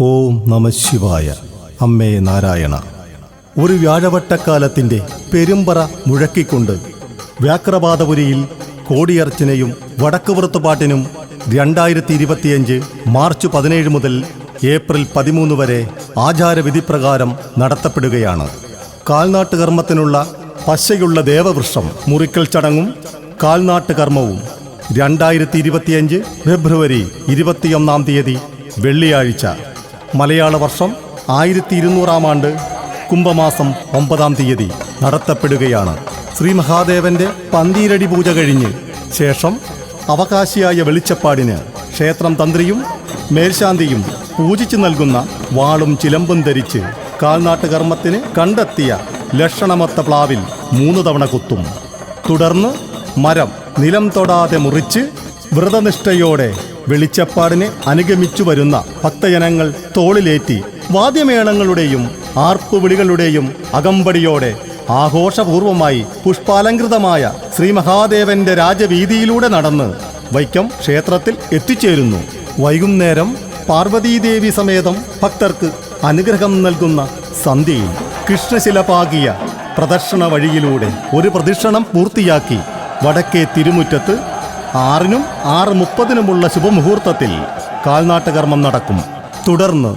ഓം നമശിവായ അമ്മേ നാരായണ. ഒരു വ്യാഴവട്ടക്കാലത്തിന്റെ പെരുമ്പറ മുഴക്കിക്കൊണ്ട് വ്യാക്രപാതപുരിയിൽ കോടിയർച്ചനയും വടക്കുപുറത്തുപാട്ടിനും രണ്ടായിരത്തി ഇരുപത്തിയഞ്ച് മാർച്ച് പതിനേഴ് മുതൽ ഏപ്രിൽ പതിമൂന്ന് വരെ ആചാരവിധിപ്രകാരം നടത്തപ്പെടുകയാണ്. കാൽനാട്ടുകർമ്മത്തിനുള്ള പശയുള്ള ദേവവൃക്ഷം മുറിക്കൽ ചടങ്ങും കാൽനാട്ടുകർമ്മവും രണ്ടായിരത്തി ഇരുപത്തിയഞ്ച് ഫെബ്രുവരി ഇരുപത്തിയൊന്നാം തീയതി വെള്ളിയാഴ്ച. മലയാള വർഷം ആയിരത്തി ഇരുന്നൂറാം ആണ്ട് കുംഭമാസം ഒമ്പതാം തീയതി നടത്തപ്പെടുകയാണ്. ശ്രീ മഹാദേവന്റെ പന്തീരടി പൂജ കഴിഞ്ഞ് ശേഷം അവകാശിയായ വെളിച്ചപ്പാടിന് ക്ഷേത്രം തന്ത്രിയും മേൽശാന്തിയും പൂജിച്ചു നൽകുന്ന വാളും ചിലമ്പും ധരിച്ച് കാൽനാട്ടുകർമ്മത്തിന് കണ്ടെത്തിയ ലക്ഷണമൊത്ത പ്ലാവിൽ മൂന്ന് തവണ കുത്തും. തുടർന്ന് മരം നിലം തൊടാതെ മുറിച്ച് വ്രതനിഷ്ഠയോടെ വെളിച്ചപ്പാടിനെ അനുഗമിച്ചു വരുന്ന ഭക്തജനങ്ങൾ തോളിലേറ്റി വാദ്യമേളങ്ങളുടെയും ആർപ്പുവിളികളുടെയും അകമ്പടിയോടെ ആഘോഷപൂർവമായി പുഷ്പാലങ്കൃതമായ ശ്രീ മഹാദേവന്റെ രാജവീതിയിലൂടെ നടന്ന് വൈക്കം ക്ഷേത്രത്തിൽ എത്തിച്ചേരുന്നു. വൈകുന്നേരം പാർവതീദേവി സമേതം ഭക്തർക്ക് അനുഗ്രഹം നൽകുന്ന സന്ധ്യയിൽ കൃഷ്ണശില പാകിയ പ്രദർശന വഴിയിലൂടെ ഒരു പ്രദക്ഷിണം പൂർത്തിയാക്കി വടക്കേ തിരുമുറ്റത്ത് ആറിനും ആറ് മുപ്പതിനുമുള്ള ശുഭമുഹൂർത്തത്തിൽ കാൽനാട്ടുകർമ്മം നടക്കും. തുടർന്ന്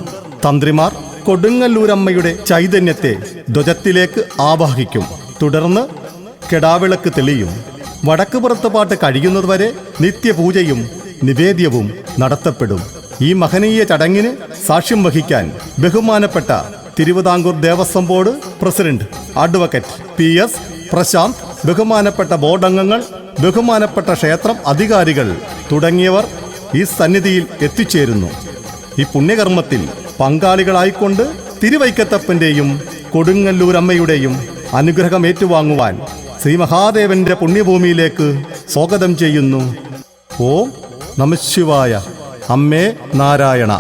തന്ത്രിമാർ കൊടുങ്ങല്ലൂരമ്മയുടെ ചൈതന്യത്തെ ധ്വജത്തിലേക്ക് ആവാഹിക്കും. തുടർന്ന് കെടാവിളക്ക് തെളിയും. വടക്ക് പുറത്തുപാട്ട് കഴിയുന്നതുവരെ നിത്യപൂജയും നിവേദ്യവും നടത്തപ്പെടും. ഈ മഹനീയ ചടങ്ങിന് സാക്ഷ്യം വഹിക്കാൻ ബഹുമാനപ്പെട്ട Thiruvithamkoor Devaswom board president advocate P S Prashanth ബഹുമാനപ്പെട്ട ബോർഡ് അംഗങ്ങൾ ബഹുമാനപ്പെട്ട ക്ഷേത്രം അധികാരികൾ തുടങ്ങിയവർ ഈ സന്നിധിയിൽ എത്തിച്ചേരുന്നു. ഈ പുണ്യകർമ്മത്തിൽ പങ്കാളികളായിക്കൊണ്ട് തിരുവൈക്കത്തപ്പന്റെയും കൊടുങ്ങല്ലൂരമ്മയുടെയും അനുഗ്രഹം ഏറ്റുവാങ്ങുവാൻ ശ്രീ മഹാദേവന്റെ പുണ്യഭൂമിയിലേക്ക് സ്വാഗതം ചെയ്യുന്നു. ഓം നമശിവായ അമ്മേ നാരായണ.